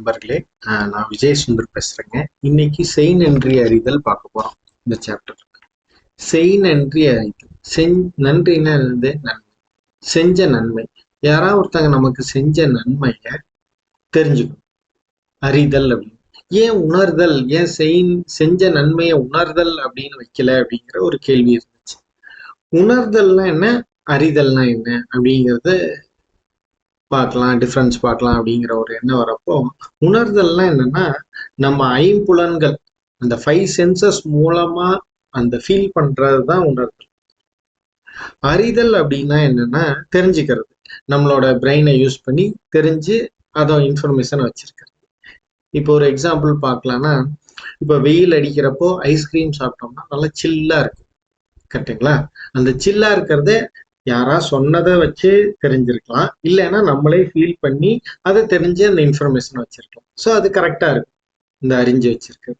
நண்பர்களே ஆஹ் நான் விஜய் சுந்தர் பேசுறேங்க. இன்னைக்கு செய் நன்றி அறிதல் பார்க்க போறோம் இந்த சாப்டர் செய் நன்றி அறிதல். செஞ் நன்றின்னா இருந்து நன்மை. செஞ்ச நன்மை. யாராவது ஒருத்தங்க நமக்கு செஞ்ச நன்மைய தெரிஞ்சுக்கணும். அறிதல் அப்படின்னு. ஏன் உணர்தல்? ஏன் செய் செஞ்ச நன்மையை உணர்தல் அப்படின்னு வைக்கல அப்படிங்கிற ஒரு கேள்வி இருந்துச்சு. உணர்தல்னா என்ன? அறிதல்னா என்ன அப்படிங்கிறது பார்க்கலாம் டிஃப்ரென்ஸ் பார்க்கலாம் அப்படிங்கிற ஒரு எண்ணம் வரப்போ உணர்தல்லாம் என்னன்னா நம்ம ஐம்புலன்கள் அந்த ஃபைவ் சென்சஸ் மூலமா அந்த ஃபீல் பண்றது தான் உணர்தல். அறிதல் அப்படின்னா என்னன்னா தெரிஞ்சுக்கிறது. நம்மளோட பிரெயினை யூஸ் பண்ணி தெரிஞ்சு அதை இன்ஃபர்மேஷன் வச்சிருக்கிறது. இப்போ ஒரு எக்ஸாம்பிள் பார்க்கலாம்னா இப்போ வெயில் அடிக்கிறப்போ ஐஸ்கிரீம் சாப்பிட்டோம்னா நல்லா சில்லா இருக்கும். கரெக்டுங்களா அந்த சில்லா இருக்கிறதே யாரா சொன்னதை வச்சு தெரிஞ்சிருக்கலாம். இல்லைன்னா நம்மளே ஃபீல் பண்ணி அதை தெரிஞ்சு அந்த இன்ஃபர்மேஷன் வச்சிருக்கலாம். ஸோ அது கரெக்டா இருக்கும். இந்த அறிஞ்சு வச்சிருக்கு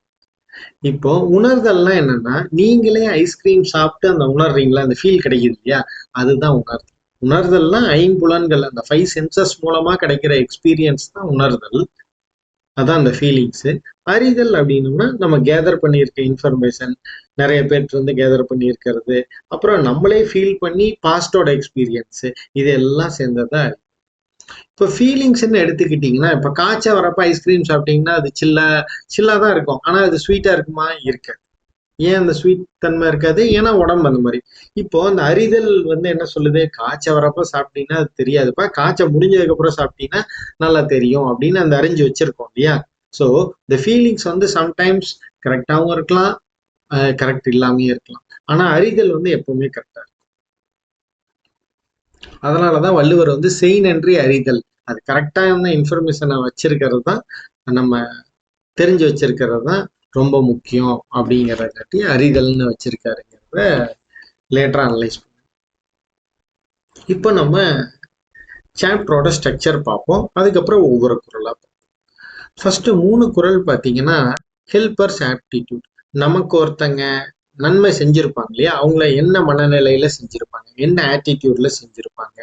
இப்போ உணர்தல்லாம் என்னன்னா நீங்களே ஐஸ்கிரீம் சாப்பிட்டு அந்த உணர்றீங்களா? அந்த ஃபீல் கிடைக்குது இல்லையா? அதுதான் உணர்தல். உணர்தல்னா ஐம்புலன்கள் அந்த ஃபைவ் சென்சஸ் மூலமா கிடைக்கிற எக்ஸ்பீரியன்ஸ் தான் உணர்தல். அதான் அந்த ஃபீலிங்ஸு அறிதல் அப்படின்னோம்னா நம்ம கேதர் பண்ணியிருக்க இன்ஃபர்மேஷன் நிறைய பேர்ட்டு வந்து கேதர் பண்ணியிருக்கிறது. அப்புறம் நம்மளே ஃபீல் பண்ணி பாஸ்டோட எக்ஸ்பீரியன்ஸு இது எல்லாம் சேர்ந்ததா இப்போ ஃபீலிங்ஸ்ன்னு எடுத்துக்கிட்டிங்கன்னா இப்போ காய்ச்சல் வரப்போ ஐஸ்கிரீம் சாப்பிட்டீங்கன்னா அது சில்லா சில்லாக தான் இருக்கும். ஆனால் அது ஸ்வீட்டாக இருக்குமா? இருக்காது. ஏன் அந்த ஸ்வீட் தன்மை இருக்காது? ஏன்னா உடம்பு அந்த மாதிரி. இப்போ அந்த அரிதல் வந்து என்ன சொல்லுது? காய்ச்சல் வரப்ப சாப்பிட்டீங்கன்னா அது தெரியாதுப்பா. காய்ச்சல் முடிஞ்சதுக்கு அப்புறம் சாப்பிட்டீங்கன்னா நல்லா தெரியும் அப்படின்னு அந்த அறிஞ்சு வச்சிருக்கோம் இல்லையா? ஸோ இந்த ஃபீலிங்ஸ் வந்து சம்டைம்ஸ் கரெக்டாகவும் இருக்கலாம் கரெக்ட் இல்லாமையும் இருக்கலாம். ஆனா அறிதல் வந்து எப்பவுமே கரெக்டா இருக்கும். அதனாலதான் வள்ளுவர் வந்து செய் நன்றி அறிதல் அது கரெக்டாக இன்ஃபர்மேஷனை வச்சிருக்கிறது தான் நம்ம தெரிஞ்சு வச்சிருக்கிறது தான் ரொம்ப முக்கியம் அப்படிங்கிறத காட்டி அறிதல்னு வச்சிருக்காருங்கிறத லேட்டரா அனலைஸ் பண்ண இப்போ நம்ம சாப்டரோட ஸ்ட்ரக்சர் பார்ப்போம். அதுக்கப்புறம் ஒவ்வொரு குரலாக பார்ப்போம். ஃபர்ஸ்ட் மூணு குரல் பார்த்தீங்கன்னா ஹெல்பர்ஸ் ஆப்டிடியூட் நமக்கு ஒருத்தங்க நன்மை செஞ்சிருப்பாங்க இல்லையா? அவங்கள என்ன மனநிலையில செஞ்சிருப்பாங்க? என்ன ஆட்டிடியூட்ல செஞ்சிருப்பாங்க?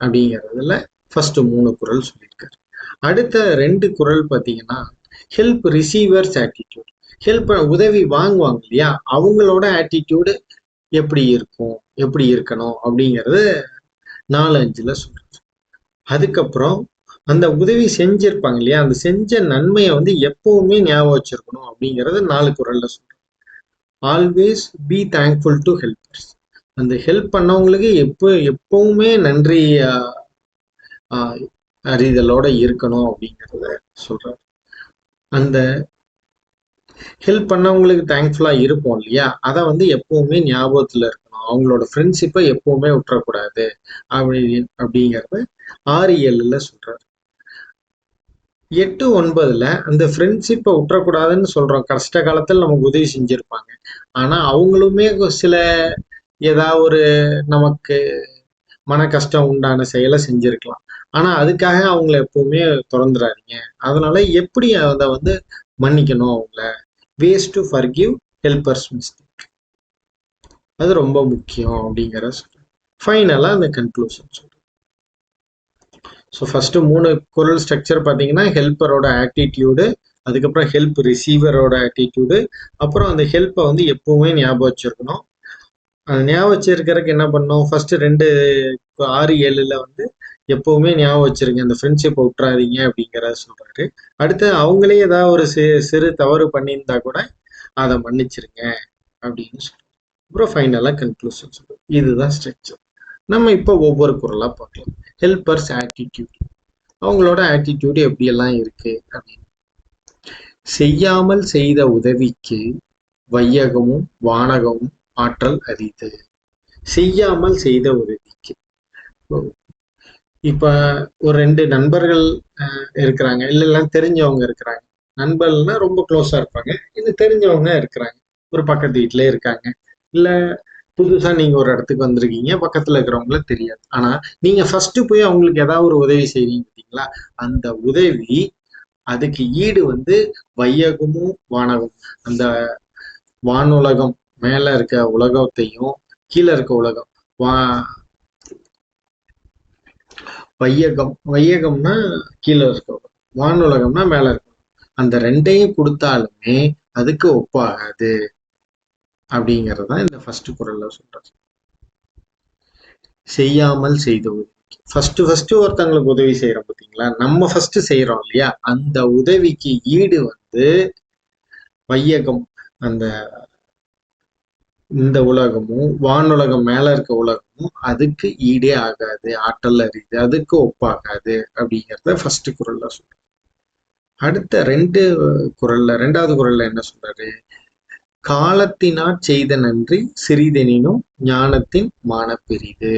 அப்படிங்கிறதுல ஃபர்ஸ்ட் மூணு குரல் சொல்லியிருக்காரு. அடுத்த ரெண்டு குரல் பார்த்தீங்கன்னா ஹெல்ப் ரிசீவர்ஸ் ஆட்டிடியூட் ஹெல்ப் உதவி வாங்குவாங்க இல்லையா? அவங்களோட ஆட்டிடியூடு எப்படி இருக்கும்? எப்படி இருக்கணும்? அப்படிங்கிறது நாலு அஞ்சுல சொல்றது. அதுக்கப்புறம் அந்த உதவி செஞ்சிருப்பாங்க இல்லையா? அந்த செஞ்ச நன்மையை வந்து எப்பவுமே ஞாபகம் வச்சிருக்கணும் அப்படிங்கிறது நாலு குரல்ல சொல்றேன் always be thankful to helpers அந்த ஹெல்ப் பண்ணவங்களுக்கு எப்போ எப்பவுமே நன்றி அறிதலோட இருக்கணும் அப்படிங்கிறத சொல்றாரு. அந்த ஹெல்ப் பண்ணவங்களுக்கு தேங்க்ஃபுல்லா இருப்போம் இல்லையா? அதை வந்து எப்பவுமே ஞாபகத்துல இருக்கணும். அவங்களோட ஃப்ரெண்ட்ஷிப்பை எப்பவுமே விட்டுறக்கூடாது. அப்படி அப்படிங்கிறத ஆறு ஏழுல சொல்றாரு. எட்டு ஒன்பதுல அந்த ஃப்ரெண்ட்ஷிப்பை விட்டுறக்கூடாதுன்னு சொல்றோம். கஷ்ட காலத்தில் நமக்கு உதவி செஞ்சிருப்பாங்க. ஆனா அவங்களுமே சில ஏதாவது ஒரு நமக்கு மன கஷ்டம் உண்டான செயலை செஞ்சிருக்கலாம். ஆனா அதுக்காக அவங்கள எப்பவுமே திறந்துடாதீங்க அதனால எப்படி அதை வந்து மன்னிக்கணும் அவங்கள? Ways to forgive helpers mistake அது ரொம்ப முக்கியம் அப்படிங்கிற சொல்றேன். ஃபைனலாக அந்த கன்க்ளூஷன் சொல்றேன். ஸோ ஃபஸ்ட்டு மூணு குரல் ஸ்ட்ரக்சர் பார்த்தீங்கன்னா ஹெல்ப்பரோட ஆட்டிடியூடு அதுக்கப்புறம் ஹெல்ப் ரிசீவரோட ஆட்டிடியூடு அப்புறம் அந்த ஹெல்ப்பை வந்து எப்பவுமே ஞாபகம் வச்சிருக்கணும். அந்த ஞாபகம் வச்சிருக்கிறதுக்கு என்ன பண்ணணும்? ஃபர்ஸ்ட் ரெண்டு ஆறு ஏழுல வந்து எப்பவுமே ஞாபகம் வச்சிருங்க அந்த ஃப்ரெண்ட்ஷிப் விட்டுறாதீங்க அப்படிங்கிறத சொல்றாரு. அடுத்து அவங்களே ஏதாவது ஒரு சிறு சிறு தவறு பண்ணியிருந்தா கூட அதை மன்னிச்சிருங்க அப்படின்னு சொல்றாரு. அப்புறம் ஃபைனலாக கன்க்ளூஷன் சொல்றோம் இதுதான் ஸ்ட்ரக்சர் நம்ம இப்போ ஒவ்வொரு குரலாக பார்க்கலாம். ஹெல்பர்ஸ் ஆட்டிடியூட் அவங்களோட ஆட்டிடியூட் எப்படியெல்லாம் இருக்கு அப்படின்னு. செய்யாமல் செய்த உதவிக்கு வையகமும் வானகமும் ஆற்றல் அரிது. செய்யாமல் செய்த உதவிக்கு. இப்ப ஒரு ரெண்டு நண்பர்கள் இருக்கிறாங்க. இல்ல எல்லாம் தெரிஞ்சவங்க இருக்கிறாங்க. நண்பர்கள்னா ரொம்ப க்ளோஸா இருப்பாங்க. இது தெரிஞ்சவங்க இருக்கிறாங்க. ஒரு பக்கத்து வீட்டுல இருக்காங்க. இல்ல புதுசா நீங்க ஒரு இடத்துக்கு வந்திருக்கீங்க. பக்கத்துல இருக்கிறவங்கள தெரியாது. ஆனா நீங்க ஃபர்ஸ்ட் போய் அவங்களுக்கு ஏதாவது ஒரு உதவி செய்றீங்க பார்த்தீங்களா அந்த உதவி அதுக்கு ஈடு வந்து வையகமும் வானகம். அந்த வானுலகம் மேல இருக்க உலகத்தையும் கீழே இருக்க உலகம். வா வையகம். வையகம்னா கீழே இருக்க வானுலகம்னா மேல இருக்கும். அந்த ரெண்டையும் கொடுத்தாலுமே அதுக்கு ஒப்பாகாது. அப்படிங்கறதுதான் இந்த ஃபர்ஸ்ட் குரல்ல சொல்றது செய்யாமல் செய்த உதவிக்கு. ஃபர்ஸ்ட் ஃபர்ஸ்ட் ஒருத்தங்களுக்கு உதவி செய்யறோம் பாத்தீங்களா? நம்ம ஃபர்ஸ்ட் செய்யறோம் இல்லையா? அந்த உதவிக்கு ஈடு வந்து வையகம். அந்த இந்த உலகமும் வானுலகம் மேல இருக்க உலகமும் அதுக்கு ஈடே ஆகாது ஆற்றல் அறிது அதுக்கு ஒப்பாகாது அப்படிங்கிறத ஃபர்ஸ்ட் குரல்ல சொல்றாரு. அடுத்த ரெண்டு குரல்ல ரெண்டாவது குரல்ல என்ன சொல்றாரு? காலத்தினால் செய்த நன்றி சிறிதெனினும் ஞானத்தின் மான பெரிது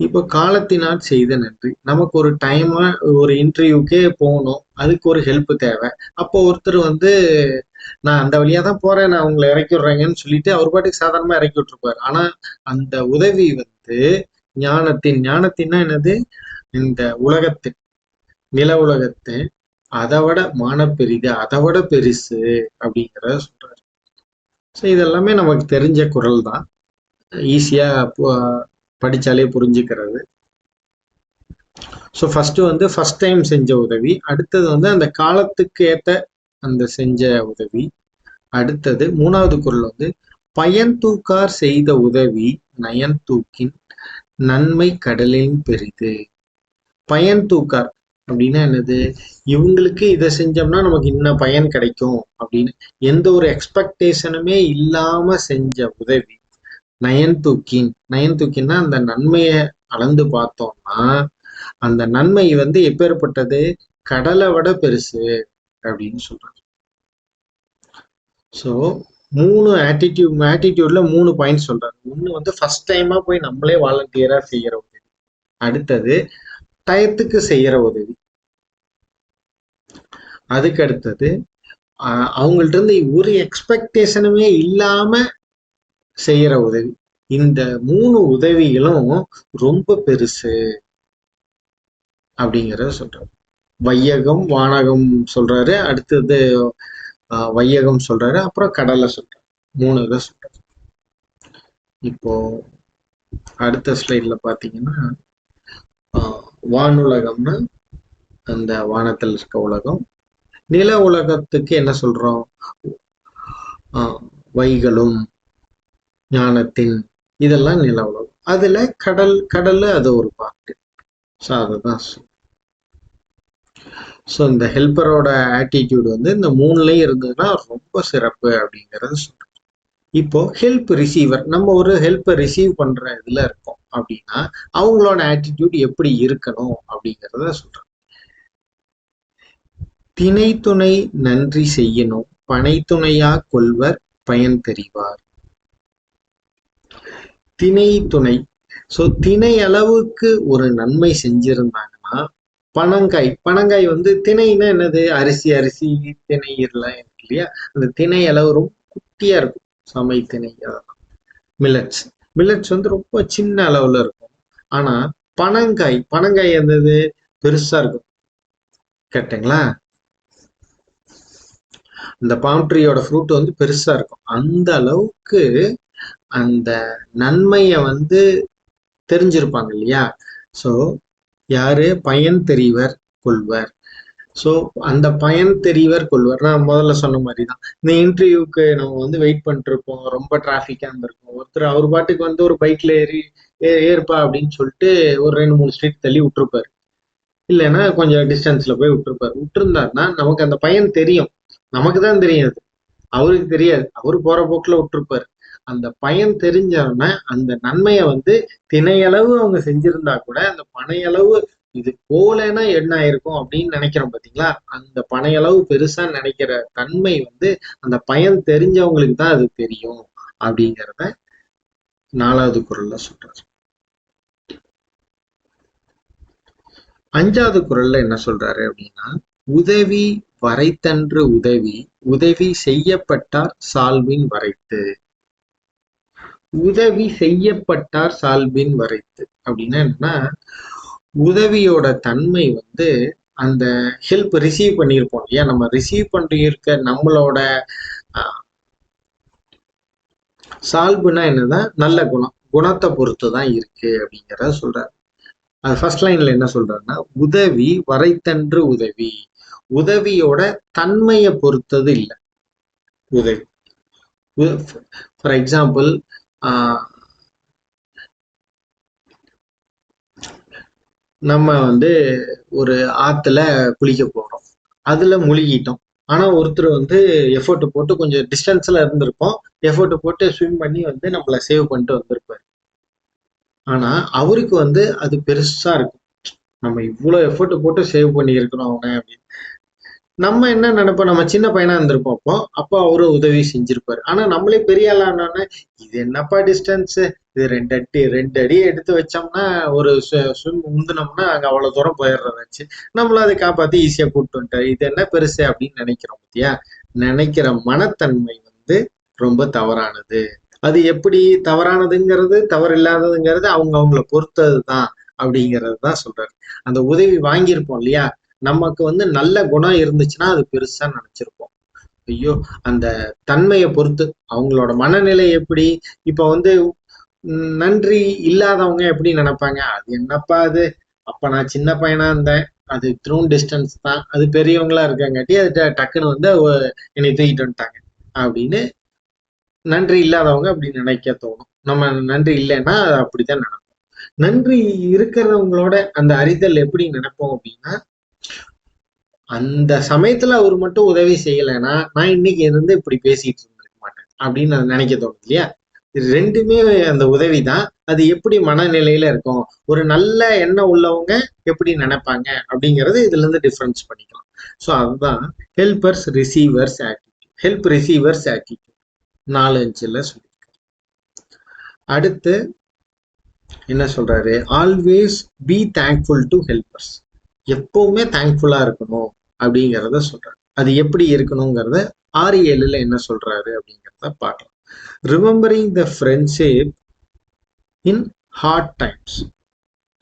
இப்போ காலத்தினால் செய்த நன்றி நமக்கு ஒரு டைமா ஒரு இன்டர்வியூக்கே போகணும் அதுக்கு ஒரு ஹெல்ப் தேவை. அப்போ ஒருத்தர் வந்து நான் அந்த வழியா தான் போறேன் நான் உங்களை இறக்கி விடுறேங்கன்னு சொல்லிட்டு அவர் பாட்டுக்கு சாதாரணமா இறக்கி விட்டுருப்பாரு. ஆனா அந்த உதவி வந்து ஞானத்தின் ஞானத்தின்னா என்னது? இந்த உலகத்தின் நில உலகத்தின் அதை விட மானப்பெரிது அதை விட பெருசு அப்படிங்கிறத சொல்றாரு. ஸோ இதெல்லாமே நமக்கு தெரிஞ்ச குரல் தான். ஈஸியா படிச்சாலே புரிஞ்சுக்கிறது. ஸோ ஃபர்ஸ்ட் வந்து ஃபர்ஸ்ட் டைம் செஞ்ச உதவி அடுத்தது வந்து அந்த காலத்துக்கு ஏற்ற அந்த செஞ்ச உதவி. அடுத்தது மூணாவது குரல் வந்து பயன் தூக்கார் செய்த உதவி நயன் தூக்கின் நன்மை கடலின் பெரிது. பயன் தூக்கார் அப்படின்னா என்னது? இவங்களுக்கு இதை செஞ்சோம்னா நமக்கு இன்ன பயன் கிடைக்கும் அப்படின்னு எந்த ஒரு எக்ஸ்பெக்டேஷனுமே இல்லாம செஞ்ச உதவி நயன் தூக்கின். நயன் தூக்கின்னா அந்த நன்மையை அளந்து பார்த்தோம்னா அந்த நன்மை வந்து எப்பேற்பட்டது கடலை விட பெருசு. அப்படின்னு சொல்றாங்க. ஸோ மூணு ஆட்டிடியூட் ஆட்டிடியூட்ல மூணு பாயிண்ட் சொல்றாங்க. ஒன்று வந்து ஃபர்ஸ்ட் டைமா போய் நம்மளே வாலண்டியரா செய்யற உதவி. அடுத்தது டயத்துக்கு செய்யற உதவி. அதுக்கு அடுத்தது அவங்கள்ட்ட இருந்து ஒரு எக்ஸ்பெக்டேஷனுமே இல்லாம செய்யற உதவி. இந்த மூணு உதவிகளும் ரொம்ப பெருசு. அப்படிங்கிறத சொல்றோம் வையகம் வானகம் சொல்றாரு. அடுத்தது வையகம் சொல்றாரு. அப்புறம் கடலை சொல்றாரு. மூணு இதை சொல்றாரு. இப்போ அடுத்த ஸ்லைட்ல பாத்தீங்கன்னா வானுலகம்னா அந்த வானத்தில் இருக்க உலகம். நில உலகத்துக்கு என்ன சொல்றோம்? வைகளும் ஞானத்தின் இதெல்லாம் நில உலகம். அதுல கடல் கடல்ல அது ஒரு பார்ட்டு ஸோ அதுதான் ஸோ இந்த ஹெல்ப்பரோட ஆட்டிடியூட் வந்து இந்த மூணுலேயும் இருந்ததுன்னா ரொம்ப சிறப்பு அப்படிங்கறது சொல்கிறோம் இப்போ ஹெல்ப் ரிசீவர் நம்ம ஒரு ஹெல்ப்பை ரிசீவ் பண்ற இதுல இருக்கோம் அப்படின்னா அவங்களோட ஆட்டிடியூட் எப்படி இருக்கணும் அப்படிங்கிறத சொல்றோம் திணை துணை நன்றி செய்யணும் பனை துணையா கொள்வர் பயன் தெரிவார். திணை துணை சோ திணை அளவுக்கு ஒரு நன்மை செஞ்சிருந்தாங்க பனங்காய். பனங்காய் வந்து திணைன்னா என்னது? அரிசி அரிசி திணை எல்லாம் இருக்கு இல்லையா? அந்த திணை அளவு ரொம்ப குட்டியா இருக்கும். சமை திணை அதெல்லாம் மில்லட்ஸ். மில்லட்ஸ் வந்து ரொம்ப சின்ன அளவுல இருக்கும். ஆனா பனங்காய் பனங்காய் என்னது? பெருசா இருக்கும். கேட்டீங்களா? இந்த பாம் ட்ரீயோட ஃப்ரூட் வந்து பெருசா இருக்கும். அந்த அளவுக்கு அந்த நன்மையை வந்து தெரிஞ்சிருப்பாங்க இல்லையா? ஸோ யாரு? பயன் தெரிவர் கொள்வர். ஸோ அந்த பயன் தெரிவர் கொள்வர். நான் முதல்ல சொன்ன மாதிரி தான் இந்த இன்டர்வியூக்கு நம்ம வந்து வெயிட் பண்ணிருப்போம் ரொம்ப டிராஃபிக்காக இருந்திருக்கும். ஒருத்தர் அவர் பாட்டுக்கு வந்து ஒரு பைக்ல ஏறி ஏறுப்பா அப்படின்னு சொல்லிட்டு ஒரு ரெண்டு மூணு ஸ்ட்ரீட் தள்ளி விட்டுருப்பாரு. இல்லைன்னா கொஞ்சம் டிஸ்டன்ஸ்ல போய் விட்டுருப்பாரு. விட்டுருந்தாருன்னா நமக்கு அந்த பயன் தெரியும். நமக்கு தான் தெரியாது அவருக்கு தெரியாது. அவரு போற போக்குல விட்டுருப்பாரு. அந்த பயன் தெரிஞ்சவன அந்த நன்மையை வந்து தினையளவு அவங்க செஞ்சிருந்தா கூட அந்த பனையளவு இது போலன்னா என்ன ஆயிருக்கும் அப்படின்னு நினைக்கிறோம் பாத்தீங்களா? அந்த பனையளவு பெருசா நினைக்கிற தன்மை வந்து அந்த பயன் தெரிஞ்சவங்களுக்கு தான் அது தெரியும் அப்படிங்கிறத நாலாவது குரல்ல சொல்றாரு. அஞ்சாவது குரல்ல என்ன சொல்றாரு அப்படின்னா உதவி வரைத்தன்று உதவி உதவி செய்யப்பட்டார் சால்வின் வரைத்து. உதவி செய்யப்பட்டார் சால்பின் வரைத்து. அப்படின்னா என்னன்னா உதவியோட தன்மை வந்து அந்த ஹெல்ப் ரிசீவ் பண்ணியிருப்போம் இல்லையா? நம்ம ரிசீவ் பண்ணியிருக்க நம்மளோட சால்புனா என்னதான் நல்ல குணம். குணத்தை பொறுத்து தான் இருக்கு அப்படிங்கிறத சொல்றாரு. அது ஃபர்ஸ்ட் லைன்ல என்ன சொல்றாருன்னா உதவி வரைத்தன்று உதவி. உதவியோட தன்மையை பொறுத்தது இல்லை. உதவி. ஃபார் எக்ஸாம்பிள் நம்ம வந்து ஒரு ஆத்துல குளிக்க போறோம். அதுல முழுகிட்டோம். ஆனா ஒருத்தர் வந்து எஃபோர்ட் போட்டு கொஞ்சம் டிஸ்டன்ஸ்ல இருந்திருப்போம். எஃபோர்ட் போட்டு ஸ்விம் பண்ணி வந்து நம்மள சேவ் பண்ணிட்டு வந்திருப்பாரு. ஆனா அவருக்கு வந்து அது பெருசா இருக்கும். நம்ம இவ்வளவு எஃபோர்ட் போட்டு சேவ் பண்ணி இருக்கிறோம் அவனை அப்படின்னு. நம்ம என்ன நினைப்போம்? நம்ம சின்ன பையனா இருந்திருப்போம் அப்போ. அப்போ அவரு உதவி செஞ்சிருப்பாரு. ஆனா நம்மளே பெரிய ஆளானோடனே இது என்னப்பா டிஸ்டன்ஸ் இது ரெண்டு அடி ரெண்டு அடி எடுத்து வச்சோம்னா ஒரு ஸ்விம் உந்துனோம்னா அங்க அவ்வளவு தூரம் போயிடுறதாச்சு நம்மள அதை காப்பாத்தி ஈஸியா கூப்பிட்டு வந்துட்டாரு. இது என்ன பெருசு அப்படின்னு நினைக்கிறோம் பத்தியா? நினைக்கிற மனத்தன்மை வந்து ரொம்ப தவறானது. அது எப்படி தவறானதுங்கிறது தவறு இல்லாததுங்கிறது அவங்க அவங்கள பொறுத்தது தான் அப்படிங்கிறது தான் சொல்றாரு. அந்த உதவி வாங்கியிருப்போம் இல்லையா? நமக்கு வந்து நல்ல குணம் இருந்துச்சுன்னா அது பெருசா நினைச்சிருப்போம். ஐயோ அந்த தன்மையை பொறுத்து அவங்களோட மனநிலை எப்படி? இப்ப வந்து உம், நன்றி இல்லாதவங்க எப்படி நினைப்பாங்க? அது என்னப்பா அது? அப்ப நான் சின்ன பையனா இருந்தேன். அது த்ரூன் டிஸ்டன்ஸ் தான். அது பெரியவங்களா இருக்காங்காட்டி அது டக்குன்னு வந்து அவ- என்னை தூக்கிட்டு வந்துட்டாங்க அப்படின்னு நன்றி இல்லாதவங்க அப்படி நினைக்க தோணும். நம்ம நன்றி இல்லைன்னா அது அப்படித்தான் நினைப்போம். நன்றி இருக்கிறவங்களோட அந்த அறிதல் எப்படி நினைப்போம் அப்படின்னா அந்த சமயத்துல அவர் மட்டும் உதவி செய்யலைன்னா நான் இன்னைக்கு இருந்து இப்படி பேசிட்டு இருந்திருக்க மாட்டேன் அப்படின்னு நான் நினைக்க தோணுது இல்லையா? ரெண்டுமே அந்த உதவி தான் அது எப்படி மனநிலையில இருக்கும்? ஒரு நல்ல எண்ணம் உள்ளவங்க எப்படி நினைப்பாங்க? அப்படிங்கறது இதுல இருந்து டிஃபரன்ஸ் பண்ணிக்கலாம். ஸோ அதுதான் helpers receivers attitude help receivers attitude நாலு அஞ்சுல சொல்லியிருக்காரு. அடுத்து என்ன சொல்றாரு? Always be thankful to helpers எப்பவுமே தேங்க்ஃபுல்லா இருக்கணும் அப்படிங்கிறத சொல்றாரு. அது எப்படி இருக்கணுங்கிறத ஆறு ஏழுல என்ன சொல்றாரு அப்படிங்கிறத பார்க்கலாம். Remembering the friendship in hard times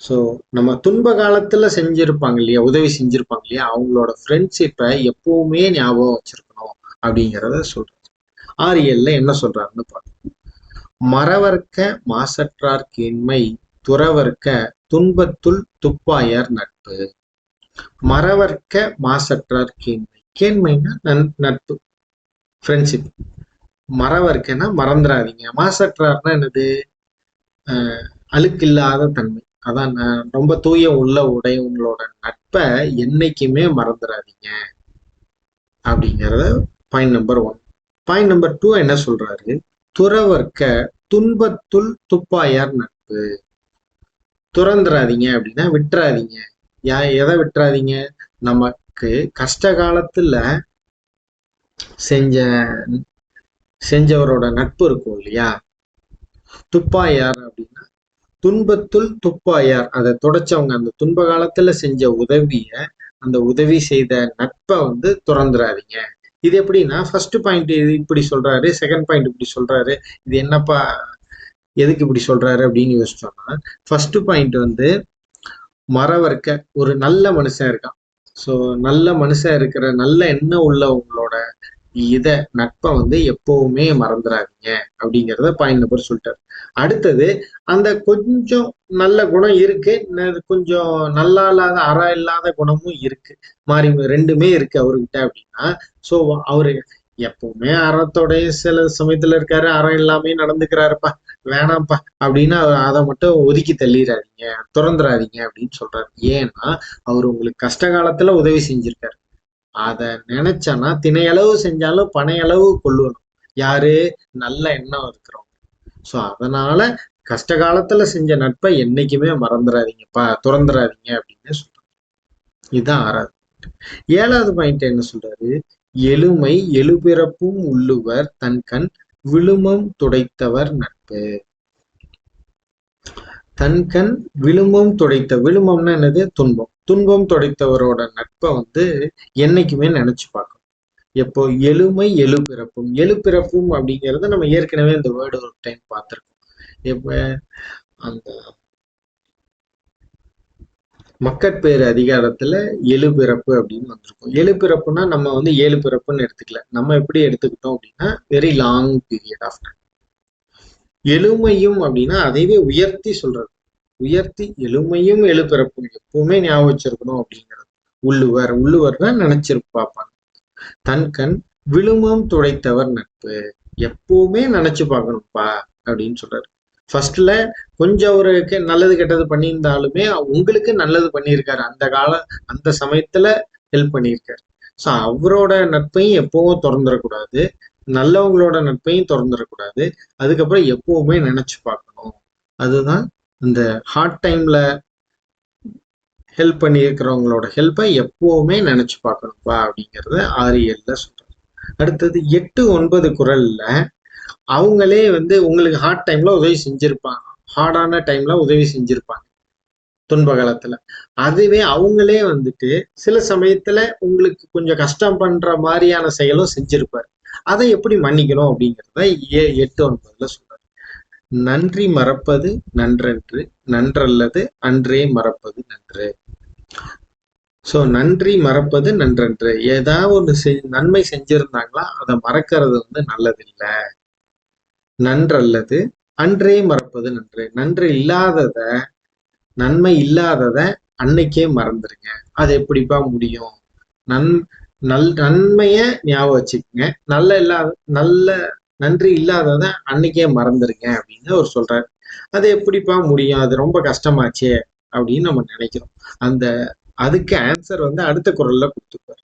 so நம்ம துன்ப காலத்துல செஞ்சிருப்பாங்க இல்லையா உதவி செஞ்சிருப்பாங்க இல்லையா அவங்களோட ஃப்ரெண்ட்ஷிப்பை எப்பவுமே ஞாபகம் வச்சிருக்கணும் அப்படிங்கிறத சொல்றாரு. ஆறு ஏழுல என்ன சொல்றாருன்னு பார்க்கலாம். மறவர்க்க மாசற்றார்க்கின்மை கேண்மை துறவர்க்க துன்பத்துள் துப்பாயார் நட்பு. மறவர்க்க மாசற்றார் கேண்மை. கேண்மைன்னா நன் நட்பு ஃப்ரெண்ட்ஷிப் மறவர்க்கன்னா மறந்துடாதீங்க மாசற்றார்னா என்னது? அஹ் அழுக்கில்லாத தன்மை. அதான் நான் ரொம்ப தூய உள்ள உடைய உங்களோட நட்பை என்னைக்குமே மறந்துடாதீங்க அப்படிங்கிறத point number one point number two என்ன சொல்றாரு? துறவர்க்க துன்பத்துள் துப்பாயார் நட்பு. துறந்துடாதீங்க அப்படின்னா விட்டுறாதீங்க. யா எதை விட்டுறாதீங்க? நமக்கு கஷ்ட காலத்துல செஞ்ச செஞ்சவரோட நட்பு இருக்கும் இல்லையா? துப்பாயார் அப்படின்னா துன்பத்துள் துப்பாயார். அதை தொடச்சவங்க அந்த துன்ப காலத்துல செஞ்ச உதவிய அந்த உதவி செய்த நட்பை வந்து துறந்துடாதீங்க இது எப்படின்னா ஃபர்ஸ்ட் பாயிண்ட் இது இப்படி சொல்றாரு செகண்ட் பாயிண்ட் இப்படி சொல்றாரு இது என்னப்பா எதுக்கு இப்படி சொல்றாரு அப்படின்னு யோசிச்சோம்னா ஃபர்ஸ்ட் பாயிண்ட் வந்து மறவர்க்க ஒரு நல்ல மனுஷன் இருக்கான். ஸோ நல்ல மனுஷன் இருக்கிற நல்ல எண்ணம் உள்ளவங்களோட இத நட்பை வந்து எப்பவுமே மறந்துடாதீங்க அப்படிங்கிறத பாயிண்ட் நம்பர் சொல்லிட்டாரு. அடுத்தது அந்த கொஞ்சம் நல்ல குணம் இருக்கு கொஞ்சம் நல்லா இல்லாத அறா இல்லாத குணமும் இருக்கு. மாறி ரெண்டுமே இருக்கு அவர்கிட்ட அப்படின்னா ஸோ அவரு எப்பவுமே அறத்தோடய சில சமயத்துல இருக்காரு அறம் இல்லாமே நடந்துக்கிறாருப்பா. வேணாம்ப்பா. அப்படின்னு அதை மட்டும் ஒதுக்கி தள்ளிடாதீங்க துறந்துடாதீங்க அப்படின்னு சொல்றாரு. ஏன்னா அவர் உங்களுக்கு கஷ்ட காலத்துல உதவி செஞ்சிருக்காரு. அதை நினைச்சனா தினையளவு செஞ்சாலும் பனையளவு கொள்ளணும் யாரு? நல்ல எண்ணம் இருக்கிறோம் ஸோ அதனால கஷ்ட காலத்துல செஞ்ச நட்பை என்னைக்குமே மறந்துடாதீங்கப்பா துறந்துடாதீங்க அப்படின்னு சொல்றாரு. இதுதான் ஆறாவது ஏழாவது பாயிண்ட் என்ன சொல்றாரு? எழுமை எழுபிறப்பும் உள்ளுவர் தன் கண் விழுமம் துடைத்தவர் நட்பு. தன்கண் விழுமம் துடைத்த விழுமம்னா என்னது? துன்பம். துன்பம் துடைத்தவரோட நட்பை வந்து என்னைக்குமே நினைச்சு பார்க்கணும் எப்போ? எலுமை எழுபிறப்பும். எழுபிறப்பும் அப்படிங்கறத நம்ம ஏற்கனவே இந்த வேர்டு ஒரு டைம் பார்த்திருக்கோம். எப்ப? அந்த மக்கட்பேறு அதிகாரத்துல எழுபிறப்பு அப்படின்னு வந்திருக்கும். எழுபிறப்புனா நம்ம வந்து ஏழு பிறப்புன்னு எடுத்துக்கல. நம்ம எப்படி எடுத்துக்கிட்டோம் அப்படின்னா very long period of time எழுமையும் அப்படின்னா அதைவே உயர்த்தி சொல்றது. உயர்த்தி எழுமையும் எழுபிறப்பு எப்பவுமே ஞாபகம் வச்சிருக்கணும் அப்படிங்கிறது. உள்ளுவர் உள்ளுவர் தான் நினைச்சிருப்பாப்பாங்க தன் கண் விழுமம் துடைத்தவர் நட்பு. எப்பவுமே நினைச்சு பார்க்கணும்ப்பா அப்படின்னு சொல்றாரு. ஃபர்ஸ்ட்ல கொஞ்சம் அவருக்கு நல்லது கெட்டது பண்ணியிருந்தாலுமே உங்களுக்கு நல்லது பண்ணியிருக்காரு. அந்த கால அந்த சமயத்துல ஹெல்ப் பண்ணியிருக்காரு. ஸோ அவரோட நட்பையும் எப்பவும் திறந்துடக்கூடாது நல்லவங்களோட நட்பையும் திறந்துடக்கூடாது அதுக்கப்புறம் எப்பவுமே நினைச்சு பார்க்கணும். அதுதான் இந்த ஹார்ட் டைம்ல ஹெல்ப் பண்ணியிருக்கிறவங்களோட ஹெல்ப்பை எப்பவுமே நினைச்சு பார்க்கணும்ப்பா அப்படிங்கிறத ஆரியல்ல சொல்றாரு. அடுத்தது எட்டு ஒன்பது குரல்ல அவங்களே வந்து உங்களுக்கு ஹார்ட் டைம்ல உதவி செஞ்சிருப்பாங்க. ஹார்டான டைம்ல உதவி செஞ்சிருப்பாங்க. துன்ப காலத்துல அதுவே அவங்களே வந்துட்டு சில சமயத்துல உங்களுக்கு கொஞ்சம் கஷ்டம் பண்ற மாதிரியான செயலும் செஞ்சிருப்பாரு. அதை எப்படி மன்னிக்கணும் அப்படிங்கிறத ஏ எட்டு ஒன்பதுல சொல்றாரு. நன்றி மறப்பது நன்றன்று நன்றல்லது அன்றே மறப்பது நன்று. சோ நன்றி மறப்பது நன்றன்று. ஏதாவது ஒன்று செய் நன்மை செஞ்சிருந்தாங்களா அதை மறக்கிறது வந்து நல்லதில்லை. நன்றல்லது அன்றே மறப்பது நன்று. நன்று இல்லாதத நன்மை இல்லாதத அன்னைக்கே மறந்துருங்க. அது எப்படிப்பா முடியும்? நன் நல் நன்மைய ஞாபகம் வச்சுக்கோங்க. நல்ல இல்லாத நல்ல நன்றி இல்லாதத அன்னைக்கே மறந்துருங்க அப்படின்னு அவர் சொல்றாரு. அது எப்படிப்பா முடியும்? அது ரொம்ப கஷ்டமாச்சே அப்படின்னு நம்ம நினைக்கிறோம். அந்த அதுக்கு ஆன்சர் வந்து அடுத்த குரல்ல கொடுத்துருப்பார்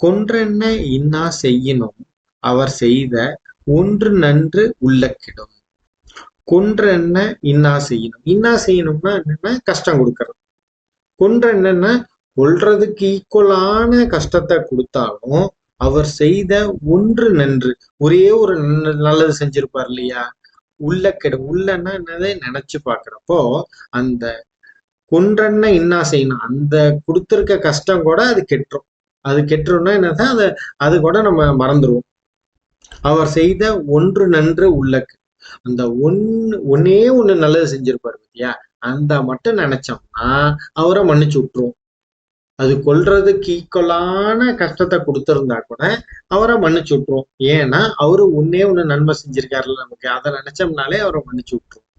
கொன்றென்ன இன்னா செய்யணும் அவர் செய்த ஒன்று நன்று உள்ள கிடும். கொன்றென்ன இன்னா செய்யணும். இன்னா செய்யணும்னா என்னன்னா கஷ்டம் கொடுக்கறது. கொன்ற என்னன்னா கொள்றதுக்கு ஈக்குவலான கஷ்டத்தை கொடுத்தாலும் அவர் செய்த ஒன்று நன்று ஒரே ஒரு நல்லது செஞ்சிருப்பார் இல்லையா? உள்ள கெடு உள்ளன்னா என்னதை நினைச்சு பாக்குறப்போ அந்த கொன்றென்ன இன்னா செய்யணும். அந்த கொடுத்துருக்க கஷ்டம் கூட அது கெட்டுரும். அது கெட்டுரும்னா என்னதான் அதை அது கூட நம்ம மறந்துடுவோம் அவர் செய்த ஒன்று நன்று உள்ளக்கு. அந்த ஒன்னு ஒன்னே ஒண்ணு நல்லது செஞ்சிருப்பாரு பத்தியா? அந்த மட்டும் நினைச்சோம்னா அவரை மன்னிச்சு விட்டுருவோம் அது கொல்றதுக்கு ஈக்குவலான கஷ்டத்தை கொடுத்திருந்தா கூட அவரை மன்னிச்சு விட்டுரும். ஏன்னா அவரு ஒன்னே ஒண்ணு நன்மை செஞ்சிருக்காருல்ல நமக்கு. அதை நினைச்சோம்னாலே அவரை மன்னிச்சு விட்டுருவோம்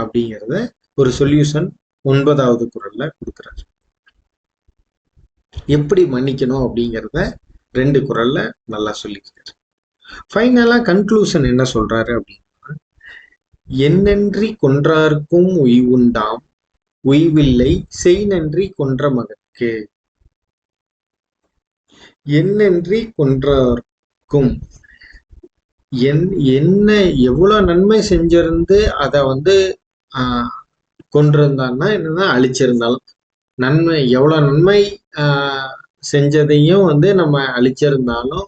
அப்படிங்கிறத ஒரு சொல்யூஷன் ஒன்பதாவது குரல்ல கொடுக்குறாரு. எப்படி மன்னிக்கணும் அப்படிங்கிறத ரெண்டு குரல்ல நல்லா சொல்லிக்கிறாரு. ஃபைனலாக கன்க்ளூஷன் என்ன சொல்றாரு அப்படின்னா என்னன்றி கொன்றார்க்கும் உய்வுண்டாம் உய்வில்லை செய் நன்றி கொன்ற மகற்கு என்னன்றி கொன்றார்க்கும் என் என்ன எவ்வளோ நன்மை செஞ்சிருந்து அதை வந்து ஆஹ் கொண்டிருந்தான்னா என்னன்னா அழிச்சிருந்தாலும். நன்மை எவ்வளவு நன்மை ஆஹ் செஞ்சதையும் வந்து நம்ம அழிச்சிருந்தாலும்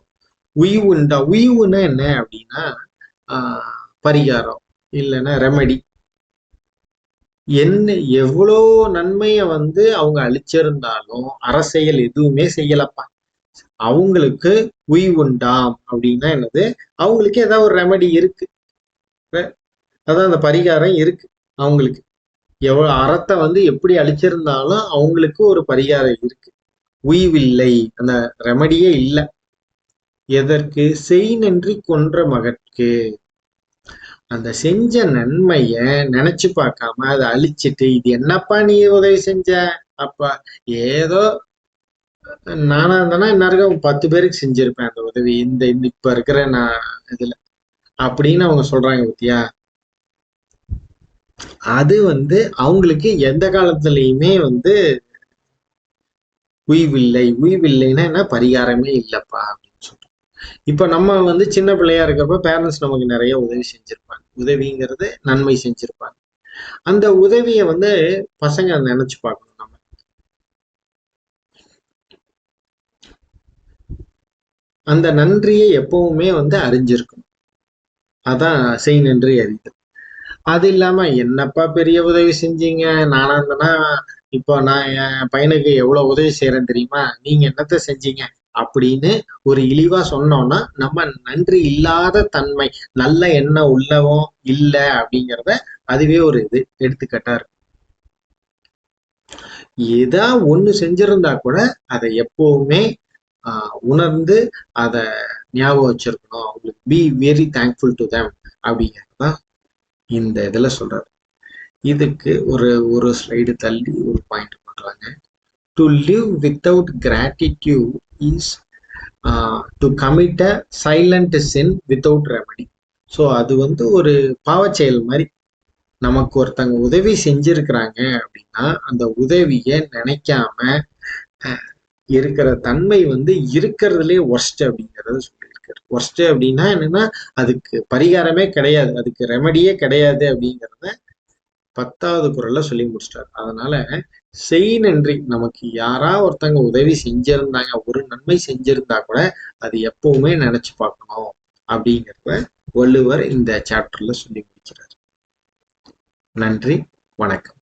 உய்வுண்டா உய்வுன்னா என்ன அப்படின்னா ஆஹ் பரிகாரம் இல்லைன்னா ரெமடி என்ன எவ்வளோ நன்மையை வந்து அவங்க அழிச்சிருந்தாலும் அரசியல் எதுவுமே செய்யலப்பா. அவங்களுக்கு உய்வுண்டாம் அப்படின்னா என்னது? அவங்களுக்கு ஏதாவது ஒரு ரெமடி இருக்கு. அதான் அந்த பரிகாரம் இருக்கு அவங்களுக்கு. எவ்வளவு அறத்தை வந்து எப்படி அழிச்சிருந்தாலும் அவங்களுக்கு ஒரு பரிகாரம் இருக்கு. உய்வில்லை அந்த ரெமடியே இல்லை. எதற்கு? செய் நன்றி கொன்ற மகற்கு. அந்த செஞ்ச நன்மைய நினைச்சு பார்க்காம அதை அழிச்சிட்டு இது என்னப்பா நீ உதவி செஞ்ச? அப்பா ஏதோ நானா இருந்தேன்னா இந்நேரம் பத்து பேருக்கு செஞ்சிருப்பேன் அந்த உதவி. இந்த இந்த இப்ப இருக்கிற நான் இதுல. அப்படின்னு அவங்க சொல்றாங்க பத்தியா? அது வந்து அவங்களுக்கு எந்த காலத்துலயுமே வந்து உய்வில்லை. உய்வில்லைன்னா என்ன? பரிகாரமே இல்லப்பா. இப்ப நம்ம வந்து சின்ன பிள்ளையா இருக்கிறப்ப பேரண்ட்ஸ் நமக்கு நிறைய உதவி செஞ்சிருப்பாங்க. உதவிங்கிறது நன்மை செஞ்சிருப்பாங்க. அந்த உதவியை வந்து பசங்க நினைச்சு பார்க்கணும் நம்ம. அந்த நன்றியை எப்பவுமே வந்து அறிஞ்சிருக்கணும். அதான் செய் நன்றி அறிதல். அது இல்லாம என்னப்பா பெரிய உதவி செஞ்சீங்க? நானா இருந்தேன்னா இப்போ நான் என் பையனுக்கு எவ்வளவு உதவி செய்யறேன் தெரியுமா? நீங்க என்னத்த செஞ்சீங்க? அப்படின்னு ஒரு இழிவா சொன்னோம்னா நம்ம நன்றி இல்லாத தன்மை நல்ல எண்ணம் உள்ளவும் இல்லை அப்படிங்கிறத அதுவே ஒரு இது எடுத்துக்காட்டா ஏதா ஒண்ணு செஞ்சிருந்தா கூட அதை எப்பவுமே ஆஹ் உணர்ந்து அதை ஞாபகம் வச்சிருக்கணும். அவங்களுக்கு be very thankful to them அப்படிங்கறதுதான் இந்த இதுல சொல்றாரு. இதுக்கு ஒரு ஒரு ஸ்லைடு தள்ளி ஒரு பாயிண்ட் பண்றாங்க to live without gratitude is to commit a silent sin without remedy so அது வந்து ஒரு பாவச்செயல் மாதிரி. நமக்கு ஒருத்தங்க உதவி செஞ்சிருக்கிறாங்க அப்படின்னா அந்த உதவியை நினைக்காம இருக்கிற தன்மை வந்து இருக்கிறதுலே ஒர்ஸ்ட் அப்படிங்கிறத சொல்லியிருக்காரு. ஒர்ஸ்ட் அப்படின்னா என்னன்னா அதுக்கு பரிகாரமே கிடையாது. அதுக்கு ரெமடியே கிடையாது அப்படிங்கிறத பத்தாவது குரல்ல சொல்லி முடிச்சிட்டாரு. அதனால செய் நன்றி. நமக்கு யாரா ஒருத்தங்க உதவி செஞ்சிருந்தாங்க ஒரு நன்மை செஞ்சிருந்தா கூட அது எப்பவுமே நினைச்சு பார்க்கணும் அப்படிங்கிறத வள்ளுவர் இந்த சாப்டர்ல சொல்லி முடிக்கிறார். நன்றி வணக்கம்.